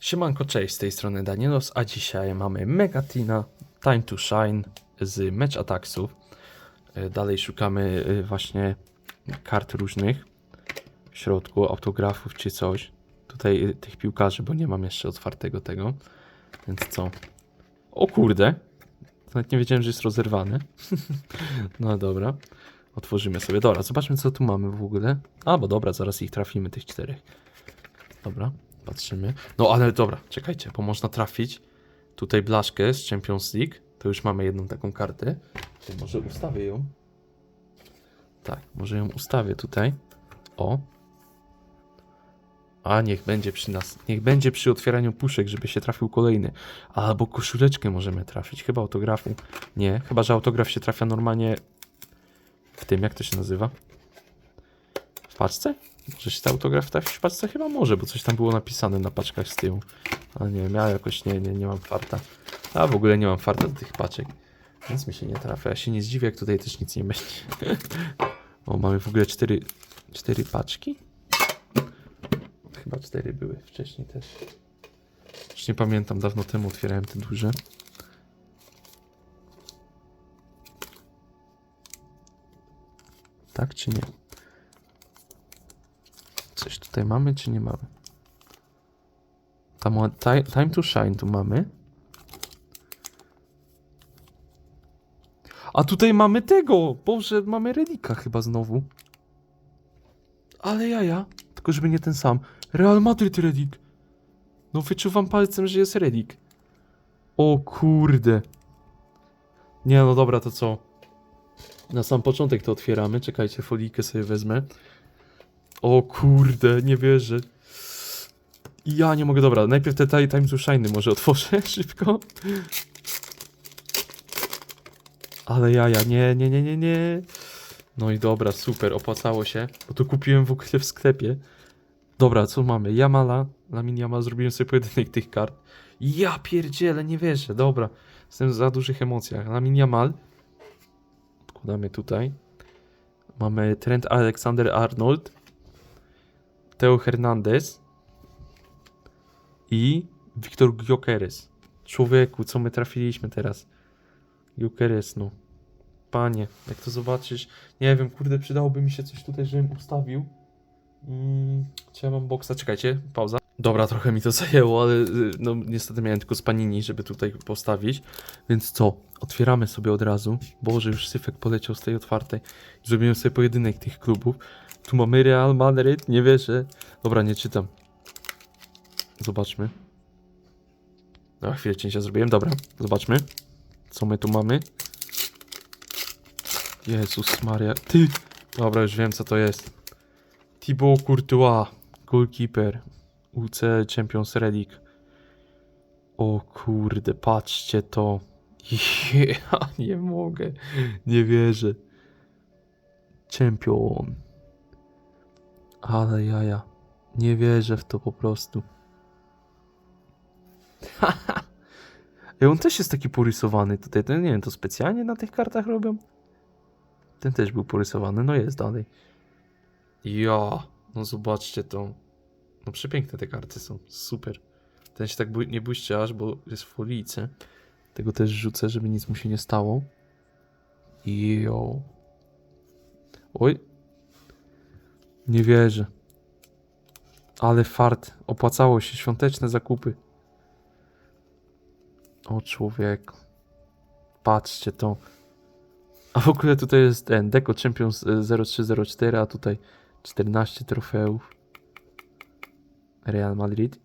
Siemanko, cześć, z tej strony Danielos, a dzisiaj mamy Megatina Time to Shine z Match Attacksów. E, Dalej szukamy e, właśnie kart różnych w środku, autografów czy coś. Tutaj e, tych piłkarzy, bo nie mam jeszcze otwartego tego. Więc co? O kurde! Nawet nie wiedziałem, że jest rozerwany. no dobra. Otworzymy sobie. Dobra, zobaczmy co tu mamy w ogóle. A, bo dobra, zaraz ich trafimy, tych czterech. Dobra, patrzymy. No ale dobra, czekajcie, bo można trafić tutaj blaszkę z Champions League. To już mamy jedną taką kartę. Może ustawię ją. Tak, może ją ustawię tutaj. O. A niech będzie przy nas. Niech będzie przy otwieraniu puszek, żeby się trafił kolejny. Albo koszuleczkę możemy trafić. Chyba autografu. Nie, chyba że autograf się trafia normalnie w tym, jak to się nazywa? W paczce? Może się ten autograf trafić w paczce? Chyba może, bo coś tam było napisane na paczkach z tyłu. Ale nie wiem, ja jakoś nie, nie, nie mam farta. A w ogóle nie mam farta do tych paczek. Nic mi się nie trafia. Ja się nie zdziwię, jak tutaj też nic nie będzie. o, mamy w ogóle cztery, cztery paczki? Chyba cztery były wcześniej też. Już nie pamiętam, dawno temu otwierałem te duże. Tak czy nie? Coś tutaj mamy, czy nie mamy? Tam time to shine tu mamy. A tutaj mamy tego! Boże, mamy relika chyba znowu. Ale jaja. Tylko żeby nie ten sam. Real Madrid relik. No wyczuwam palcem, że jest relik. O kurde. Nie no dobra, to co? Na sam początek to otwieramy. Czekajcie, folijkę sobie wezmę. O kurde, nie wierzę. Ja nie mogę, dobra, najpierw te Ti- Time to Shine może otworzę szybko. Ale jaja, nie, nie, nie, nie, nie. No i dobra, super, opłacało się, bo to kupiłem w ogóle w sklepie. Dobra, co mamy? Jamala, Lamin Jamal, zrobiłem sobie pojedynek tych kart. Ja pierdzielę, nie wierzę, dobra. Jestem w za dużych emocjach. Lamin Jamal. Odkładamy tutaj. Mamy Trent Alexander Arnold. Teo Hernandez i Wiktor Gyokeres. Człowieku, co my trafiliśmy teraz? Gyokeres, no. Panie, jak to zobaczysz, nie wiem, kurde, przydałoby mi się coś tutaj, żebym ustawił. Mm, czy ja mam boksa? Czekajcie, pauza. Dobra, trochę mi to zajęło, ale y, no niestety miałem tylko z panini, żeby tutaj postawić. Więc co? Otwieramy sobie od razu. Boże, już syfek poleciał z tej otwartej. Zrobiłem sobie pojedynek tych klubów. Tu mamy Real Madrid, nie wierzę. Dobra, nie czytam. Zobaczmy. A chwilę cięcia zrobiłem. Dobra, zobaczmy. Co my tu mamy? Jezus Maria. Ty! Dobra, już wiem co to jest. Thibaut Courtois, goalkeeper. UC Champions Relic. O kurde, patrzcie to. Ja nie mogę. Nie wierzę. Champion. Ale jaja. Nie wierzę w to po prostu. I on też jest taki porysowany tutaj. Ten, nie wiem, to specjalnie na tych kartach robią? Ten też był porysowany. No jest dalej. Ja, no zobaczcie to. No przepiękne te karty są. Super. Ten się tak bój, nie bójcie aż, bo jest w folijce. Tego też rzucę, żeby nic mu się nie stało. Jo. Oj. Nie wierzę. Ale fart. Opłacało się. Świąteczne zakupy. O człowieku. Patrzcie to. A w ogóle tutaj jest ten Deco Champions y, 0304, a tutaj 14 trofeów. Real Madrid.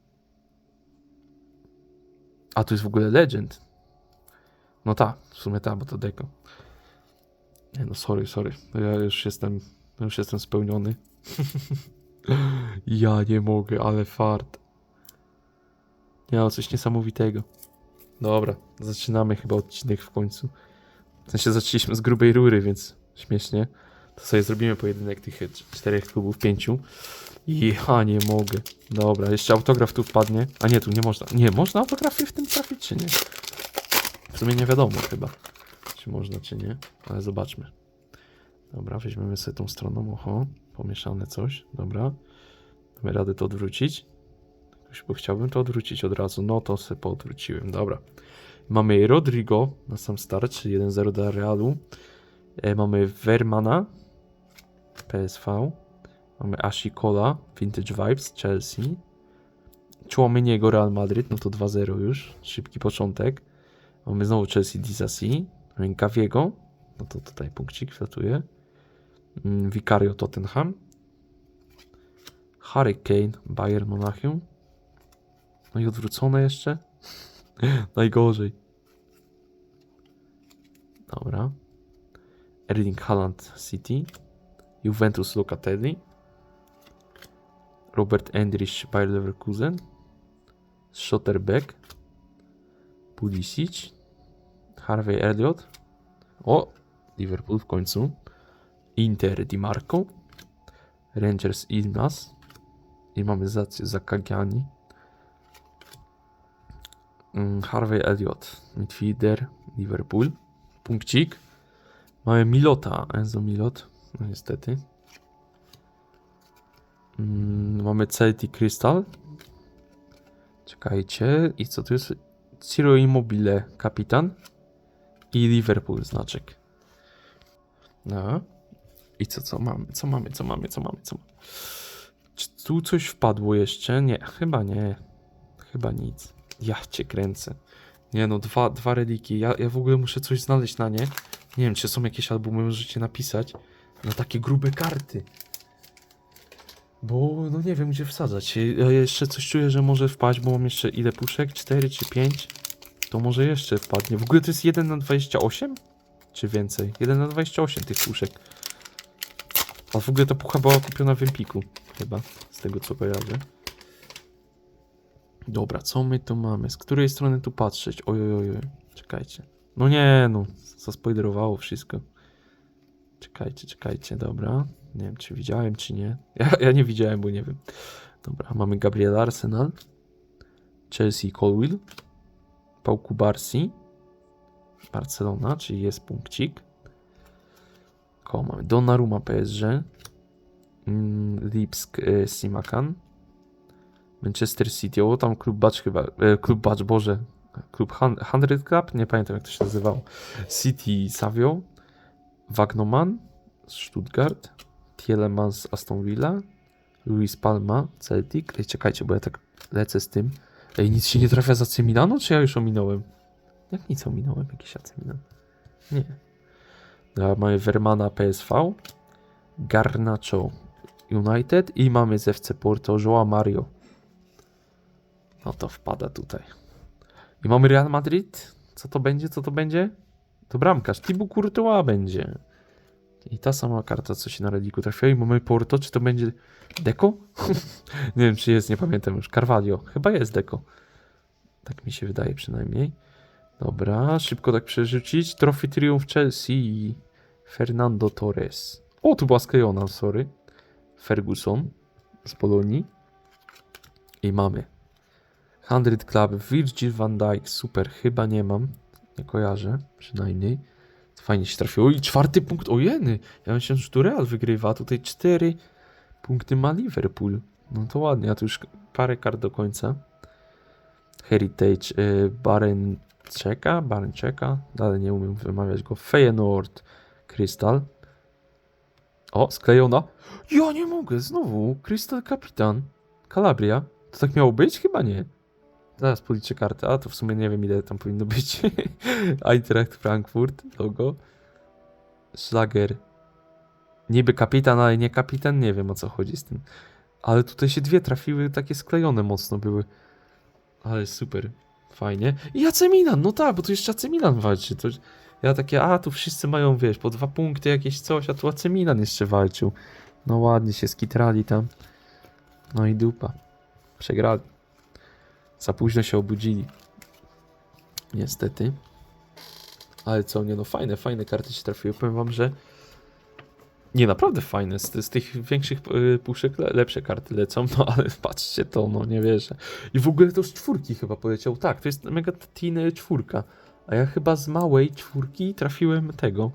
A tu jest w ogóle Legend. No ta, w sumie ta, bo to Deco. Nie no, sorry, sorry. Ja już jestem, już jestem spełniony. ja nie mogę, ale fart. Nie no, coś niesamowitego. Dobra, zaczynamy chyba odcinek w końcu. W sensie zaczęliśmy z grubej rury, więc śmiesznie. To sobie zrobimy pojedynek tych czterech klubów, pięciu. Ja nie mogę. Dobra, jeszcze autograf tu wpadnie. A nie, tu nie można. Nie, można autografy w tym trafić, czy nie? W sumie nie wiadomo chyba, czy można, czy nie. Ale zobaczmy. Dobra, weźmiemy sobie tą stroną. Oho, pomieszane coś. Dobra. Mamy radę to odwrócić. bo chciałbym to odwrócić od razu. No to sobie poodwróciłem, dobra. Mamy Rodrigo na sam start, czyli 1-0 dla Realu. E, mamy Vermana, PSV. Mamy Ashikola, Vintage Vibes, Chelsea. Chouameniego, Real Madrid, no to 2-0 już, szybki początek. Mamy znowu Chelsea Disasi, mamy Gaviego, no to tutaj punkcik wlatuje. Mm, Vicario Tottenham. Harry Kane, Bayern Monachium. No i odwrócone jeszcze. Najgorzej. Dobra. Erling Haaland City. Juventus Locatelli. Robert Endrich Bayer Leverkusen. Schotterbeck. Pulisic. Harvey Elliott. O! Liverpool w końcu. Inter Di Marco. Rangers Ilmas. I mamy Zację Zakagiani. Mm, Harvey Elliott. Midfielder Liverpool. Punkcik. Mamy Milota. Enzo Milot. No niestety. Mm, mamy Celtic Crystal. Czekajcie. I co tu jest? Ciro Immobile, kapitan. I Liverpool znaczek. No. I co, co mamy? Co mamy? Co mamy? Co mamy? Co mamy? Czy tu coś wpadło jeszcze? Nie, chyba nie. Chyba nic. Ja cię kręcę. Nie no, dwa, dwa reliki. Ja, ja w ogóle muszę coś znaleźć na nie. Nie wiem, czy są jakieś albumy, możecie napisać. Na takie grube karty. Bo no nie wiem, gdzie wsadzać. Ja jeszcze coś czuję, że może wpaść, bo mam jeszcze ile puszek? 4 czy 5? To może jeszcze wpadnie. W ogóle to jest 1 na 28? Czy więcej? 1 na 28 tych puszek. A w ogóle ta pucha była kupiona w Empiku. Chyba, z tego co kojarzę. Dobra, co my tu mamy? Z której strony tu patrzeć? Oj, oj, oj, oj. czekajcie. No nie, no, zaspoilerowało wszystko. Czekajcie, czekajcie, dobra. Nie wiem, czy widziałem, czy nie. Ja, ja nie widziałem, bo nie wiem. Dobra, mamy Gabriela Arsenal. Chelsea Colwill. Pałku Barsi. Barcelona, czyli jest punkcik. Koło mamy Donnarumma PSG. Mm, Lipsk y, Simakan. Manchester City, o tam klub Bacz chyba, e, klub Bacz, Boże, klub Han- 100 Club, nie pamiętam jak to się nazywało. City Savio, Wagnoman z Stuttgart, Tielemans z Aston Villa, Luis Palma, Celtic. Ej, czekajcie, bo ja tak lecę z tym. Ej, nic się nie trafia za AC czy ja już ominąłem? Jak nic ominąłem, jakiś AC? Nie. Mamy Vermana PSV, Garnacho United i mamy z FC Porto Joao Mario. No to wpada tutaj. I mamy Real Madrid. Co to będzie? Co to będzie? To bramkarz. Thibaut Courtois będzie. I ta sama karta, co się na reliku trafiła. I mamy Porto. Czy to będzie Deco? nie wiem, czy jest, nie pamiętam już. Carvalho. Chyba jest Deco. Tak mi się wydaje przynajmniej. Dobra, szybko tak przerzucić. Trophy Triumph Chelsea. Fernando Torres. O, tu była sklejona, sorry. Ferguson z Polonii. I mamy 100 Club, Virgil van Dijk, super, chyba nie mam, nie kojarzę, przynajmniej. Fajnie się trafiło. I czwarty punkt, o jeny, ja myślałem, że tu Real wygrywa, a tutaj cztery punkty ma Liverpool. No to ładnie, a tu już parę kart do końca. Heritage, y, Barenczeka, Barenczeka, dalej nie umiem wymawiać go, Feyenoord, Crystal. O, sklejona. Ja nie mogę, znowu, Crystal Kapitan, Calabria. To tak miało być? Chyba nie. Zaraz policzę kartę, a to w sumie nie wiem ile tam powinno być. Eintracht Frankfurt, logo. Schlager. Niby kapitan, ale nie kapitan, nie wiem o co chodzi z tym. Ale tutaj się dwie trafiły, takie sklejone mocno były. Ale super, fajnie. I AC Milan, no tak, bo tu jeszcze AC Milan walczy. To ja takie, a tu wszyscy mają, wiesz, po dwa punkty jakieś coś, a tu AC Milan jeszcze walczył. No ładnie się skitrali tam. No i dupa. Przegrali. Za późno się obudzili. Niestety. Ale co, nie no, fajne, fajne karty się trafiły. Powiem wam, że nie, naprawdę fajne. Z, z tych większych y, puszek le, lepsze karty lecą, no ale patrzcie to, no nie wierzę. I w ogóle to z czwórki chyba poleciał. Tak, to jest Mega Teen czwórka. A ja chyba z małej czwórki trafiłem tego.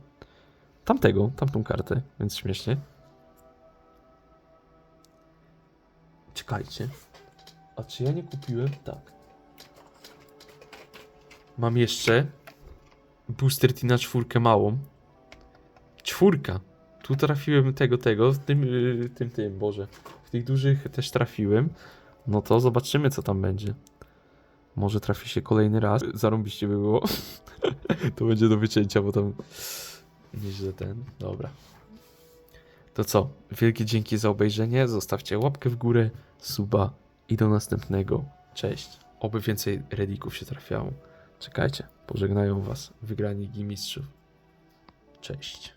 Tamtego, tamtą kartę, więc śmiesznie. Czekajcie. A czy ja nie kupiłem? Tak. Mam jeszcze Booster T na czwórkę małą. Czwórka. Tu trafiłem tego, tego, w tym, yy, tym, tym, Boże. W tych dużych też trafiłem. No to zobaczymy, co tam będzie. Może trafi się kolejny raz. Zarąbiście by było. to będzie do wycięcia, bo tam nieźle ten. Dobra. To co? Wielkie dzięki za obejrzenie. Zostawcie łapkę w górę, suba i do następnego. Cześć. Oby więcej redików się trafiało. Czekajcie, pożegnają was wygrani Mistrzów. Cześć.